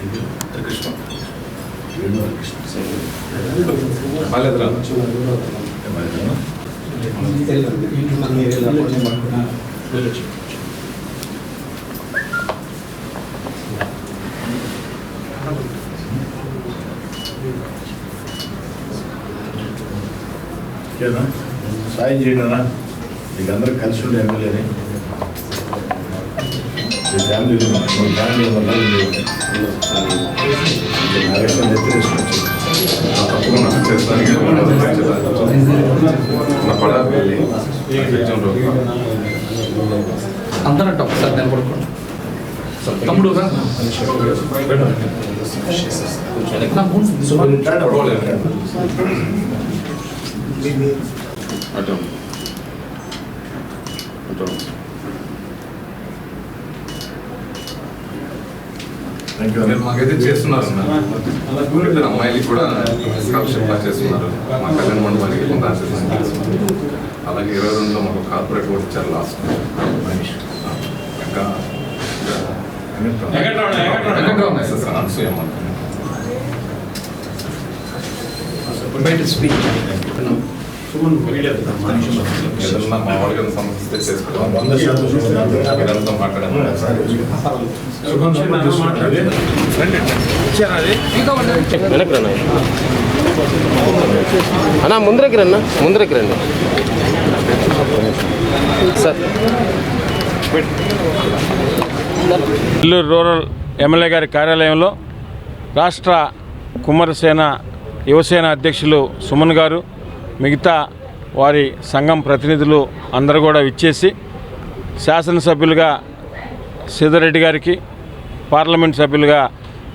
కృష్ణ సాయం చేయండి మీకు అందరూ కలిసి ఉండే ఎమ్మెల్యేని. మీ ఫ్యామిలీ మీ ఫ్యామిలీ నాగేశ్వరం ఎత్తి తీసుకొచ్చి తప్పకుండా చేస్తానికి నా పడాలి ఎగ్జామ్లో అందరంట ఒకసారి నిలబడుకోండి తమ్ముడు రా. నా ముందు అటు. అటు. మీరు మాకైతే చేస్తున్నారు అన్న. ఇద్దరు అమ్మాయిలకి కూడా స్కాలర్షిప్ చేస్తున్నారు. మా కళ్యాణ మండపానికి. అలాగే ఇరవై రెండులో మాకు కార్పొరేట్ కూడా ఇచ్చారు లాస్ట్ ఇంకా బయట స్పీచ్ ఏదన్నా సమస్య. వెనక్కి రండి అన్న ముందరికి రండి ముందరికి రండి సార్ నెల్లూరు రూరల్ ఎమ్మెల్యే గారి కార్యాలయంలో రాష్ట్ర కుమ్మరసేన యువసేన అధ్యక్షులు సుమన్ గారు. మిగతా వారి సంఘం ప్రతినిధులు అందరూ కూడా ఇచ్చేసి శాసనసభ్యులుగా సీతారెడ్డి గారికి పార్లమెంట్ సభ్యులుగా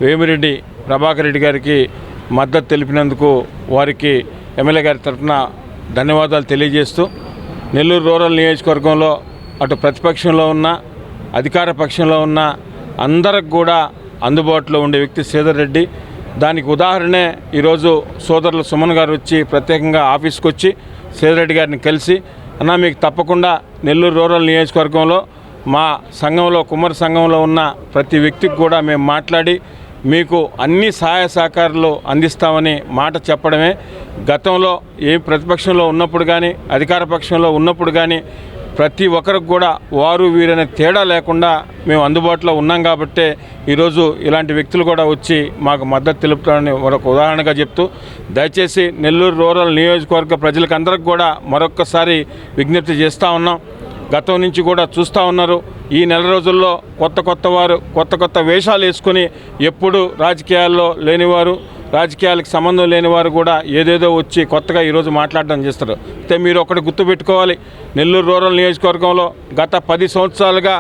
వేమిరెడ్డి ప్రభాకర్ రెడ్డి గారికి మద్దతు తెలిపినందుకు వారికి ఎమ్మెల్యే గారి తరఫున ధన్యవాదాలు తెలియజేస్తూ నెల్లూరు రూరల్ నియోజకవర్గంలో అటు ప్రతిపక్షంలో ఉన్న అధికార పక్షంలో ఉన్న అందరికి కూడా అందుబాటులో ఉండే వ్యక్తి శ్రీధర్ రెడ్డి. దానికి ఉదాహరణే ఈరోజు సోదరులు సుమన్ గారు వచ్చి ప్రత్యేకంగా ఆఫీస్కి వచ్చి శ్రీధర్ గారిని కలిసి అన్న మీకు తప్పకుండా నెల్లూరు రూరల్ నియోజకవర్గంలో మా సంఘంలో కుమ్మరి సంఘంలో ఉన్న ప్రతి వ్యక్తికి కూడా మేము మాట్లాడి మీకు అన్ని సహాయ సహకారాలు అందిస్తామని మాట చెప్పడమే. గతంలో ఏ ప్రతిపక్షంలో ఉన్నప్పుడు కానీ అధికార పక్షంలో ఉన్నప్పుడు కానీ ప్రతి ఒక్కరికి కూడా వారు వీరనే తేడా లేకుండా మేము అందుబాటులో ఉన్నాం కాబట్టే ఈరోజు ఇలాంటి వ్యక్తులు కూడా వచ్చి మాకు మద్దతు తెలుపుతారని మరొక ఉదాహరణగా చెప్తూ దయచేసి నెల్లూరు రూరల్ నియోజకవర్గ ప్రజలకందరికి కూడా మరొక్కసారి విజ్ఞప్తి చేస్తూ ఉన్నాం. గతం నుంచి కూడా చూస్తూ ఉన్నారు. ఈ నెల రోజుల్లో కొత్త కొత్త వారు కొత్త కొత్త వేషాలు వేసుకొని ఎప్పుడు రాజకీయాల్లో లేనివారు. రాజకీయాలకు సంబంధం లేని వారు కూడా ఏదేదో వచ్చి కొత్తగా ఈరోజు మాట్లాడడం చేస్తారు. అయితే మీరు ఒకటి గుర్తుపెట్టుకోవాలి నెల్లూరు రూరల్ నియోజకవర్గంలో గత పది సంవత్సరాలుగా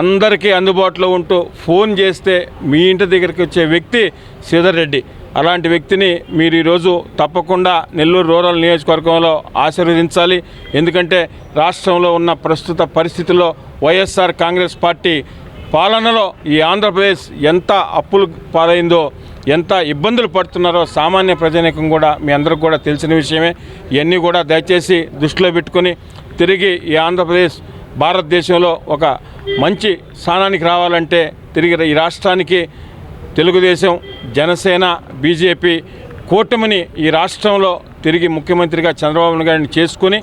అందరికీ అందుబాటులో ఉంటూ ఫోన్ చేస్తే మీ ఇంటి దగ్గరికి వచ్చే వ్యక్తి శ్రీధర్ రెడ్డి. అలాంటి వ్యక్తిని మీరు ఈరోజు తప్పకుండా నెల్లూరు రూరల్ నియోజకవర్గంలో ఆశీర్వదించాలి. ఎందుకంటే రాష్ట్రంలో ఉన్న ప్రస్తుత పరిస్థితుల్లో వైఎస్ఆర్ కాంగ్రెస్ పార్టీ పాలనలో ఈ ఆంధ్రప్రదేశ్ ఎంత అప్పులు పాలైందో ఎంత ఇబ్బందులు పడుతున్నారో సామాన్య ప్రజానికం కూడా మీ అందరికి కూడా తెలిసిన విషయమే. ఇవన్నీ కూడా దయచేసి దృష్టిలో పెట్టుకొని తిరిగి ఈ ఆంధ్రప్రదేశ్ భారతదేశంలో ఒక మంచి స్థానానికి రావాలంటే తిరిగి ఈ రాష్ట్రానికి తెలుగుదేశం జనసేన బీజేపీ కూటమిని ఈ రాష్ట్రంలో తిరిగి ముఖ్యమంత్రిగా చంద్రబాబు గారిని చేసుకుని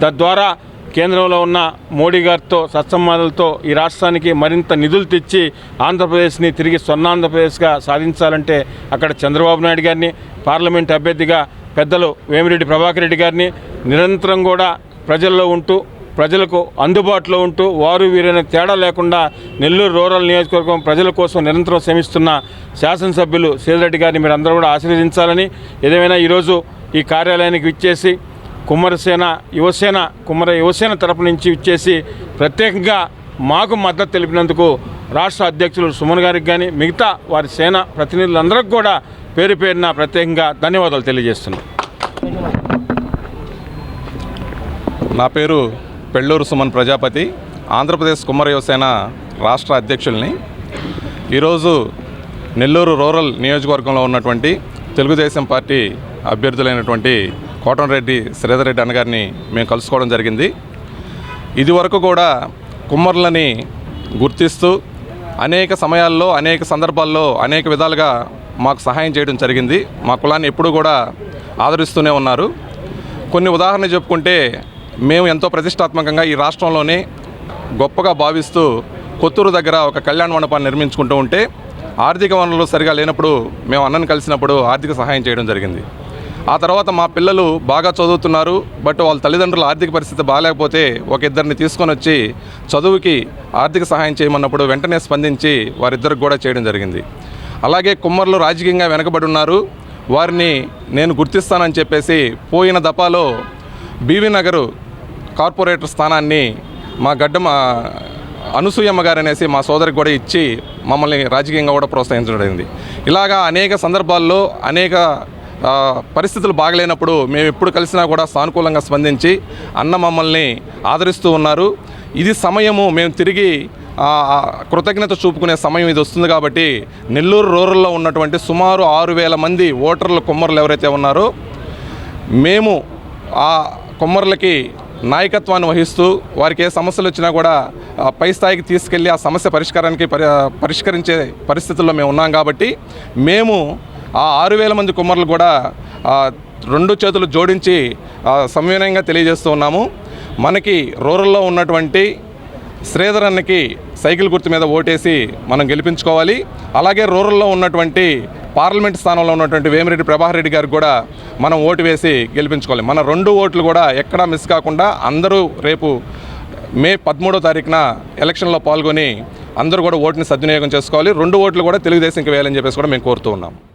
తద్వారా కేంద్రంలో ఉన్న మోడీ గారితో సత్సంబంధాలతో ఈ రాష్ట్రానికి మరింత నిధులు తెచ్చి ఆంధ్రప్రదేశ్ని తిరిగి స్వర్ణాంధ్రప్రదేశ్గా సాధించాలంటే అక్కడ చంద్రబాబు నాయుడు గారిని పార్లమెంట్ అభ్యర్థిగా పెద్దలు వేమిరెడ్డి ప్రభాకర్ రెడ్డి గారిని నిరంతరం కూడా ప్రజల్లో ఉంటూ ప్రజలకు అందుబాటులో ఉంటూ వారు వీరైన తేడా లేకుండా నెల్లూరు రూరల్ నియోజకవర్గం ప్రజల కోసం నిరంతరం శ్రమిస్తున్న శాసనసభ్యులు సీదిరెడ్డి గారిని మీరు అందరూ కూడా ఆశీర్వదించాలని ఏదేమైనా ఈరోజు ఈ కార్యాలయానికి విచ్చేసి కుమ్మరసేన యువసేన కుమ్మర యువసేన తరపు నుంచి ఇచ్చేసి ప్రత్యేకంగా మాకు మద్దతు తెలిపినందుకు రాష్ట్ర అధ్యక్షులు సుమన్ గారికి కానీ మిగతా వారి సేన ప్రతినిధులందరికీ కూడా పేరు పేరున ప్రత్యేకంగా ధన్యవాదాలు తెలియజేస్తున్నాను నా పేరు పెళ్ళూరు సుమన్ ప్రజాపతి ఆంధ్రప్రదేశ్ కుమ్మర యువసేన రాష్ట్ర అధ్యక్షుల్ని. ఈరోజు నెల్లూరు రూరల్ నియోజకవర్గంలో ఉన్నటువంటి తెలుగుదేశం పార్టీ అభ్యర్థులైనటువంటి కోటంరెడ్డి శ్రీధర్ రెడ్డి అన్నగారిని మేము కలుసుకోవడం జరిగింది. ఇదివరకు కూడా కుమ్మరులని గుర్తిస్తూ అనేక సమయాల్లో అనేక సందర్భాల్లో అనేక విధాలుగా మాకు సహాయం చేయడం జరిగింది. మా కులాన్ని ఎప్పుడూ కూడా ఆదరిస్తూనే ఉన్నారు. కొన్ని ఉదాహరణ చెప్పుకుంటే మేము ఎంతో ప్రతిష్టాత్మకంగా ఈ రాష్ట్రంలోనే గొప్పగా భావిస్తూ కొత్తూరు దగ్గర ఒక కళ్యాణ మండపాన్ని నిర్మించుకుంటూ ఉంటే ఆర్థిక వనరులు సరిగా లేనప్పుడు మేము అన్నను కలిసినప్పుడు ఆర్థిక సహాయం చేయడం జరిగింది. ఆ తర్వాత మా పిల్లలు బాగా చదువుతున్నారు బట్ వాళ్ళ తల్లిదండ్రుల ఆర్థిక పరిస్థితి బాగాలేకపోతే ఒక ఇద్దరిని తీసుకొని వచ్చి చదువుకి ఆర్థిక సహాయం చేయమన్నప్పుడు వెంటనే స్పందించి వారిద్దరికి కూడా చేయడం జరిగింది. అలాగే కుమ్మర్లు రాజకీయంగా వెనకబడి ఉన్నారు. వారిని నేను గుర్తిస్తానని చెప్పేసి పోయిన దపాలో బీవీ నగరు కార్పొరేటర్ స్థానాన్ని మా గడ్డ మా అనసూయమ్మ గారు అనేసి మా సోదరికి కూడా ఇచ్చి మమ్మల్ని రాజకీయంగా కూడా ప్రోత్సహించడం జరిగింది. ఇలాగా అనేక సందర్భాల్లో అనేక పరిస్థితులు బాగలేనప్పుడు మేము ఎప్పుడు కలిసినా కూడా సానుకూలంగా స్పందించి అన్న మమ్మల్ని ఆదరిస్తూ ఉన్నారు. ఇది సమయము మేము తిరిగి కృతజ్ఞత చూపుకునే సమయం ఇది వస్తుంది కాబట్టి నెల్లూరు రూరల్లో ఉన్నటువంటి సుమారు ఆరు వేల మంది ఓటర్ల కుమ్మరులు ఎవరైతే ఉన్నారో మేము ఆ కుమ్మరులకి నాయకత్వాన్ని వహిస్తూ వారికి ఏ సమస్యలు వచ్చినా కూడా పై స్థాయికి తీసుకెళ్ళి ఆ సమస్య పరిష్కారానికి పరి పరిష్కరించే పరిస్థితుల్లో మేము ఉన్నాం కాబట్టి మేము ఆ ఆరు వేల మంది కుమ్మరులు కూడా రెండు చేతులు జోడించి ఆ, సంవినయంగా తెలియజేస్తూ ఉన్నాము. మనకి రూరల్లో ఉన్నటువంటి శ్రీధర్ అన్నకి సైకిల్ గుర్తు మీద ఓటేసి మనం గెలిపించుకోవాలి. అలాగే రూరల్లో ఉన్నటువంటి పార్లమెంట్ స్థానంలో ఉన్నటువంటి వేమిరెడ్డి ప్రభాకర్ రెడ్డి గారికి కూడా మనం ఓటు వేసి గెలిపించుకోవాలి. మన రెండు ఓట్లు కూడా ఎక్కడా మిస్ కాకుండా అందరూ రేపు మే పదమూడో తారీఖున ఎలక్షన్లో పాల్గొని అందరూ కూడా ఓటుని సద్వినియోగం చేసుకోవాలి. రెండు ఓట్లు కూడా తెలుగుదేశంకి వేయాలని చెప్పేసి కూడా మేము కోరుతూ ఉన్నాం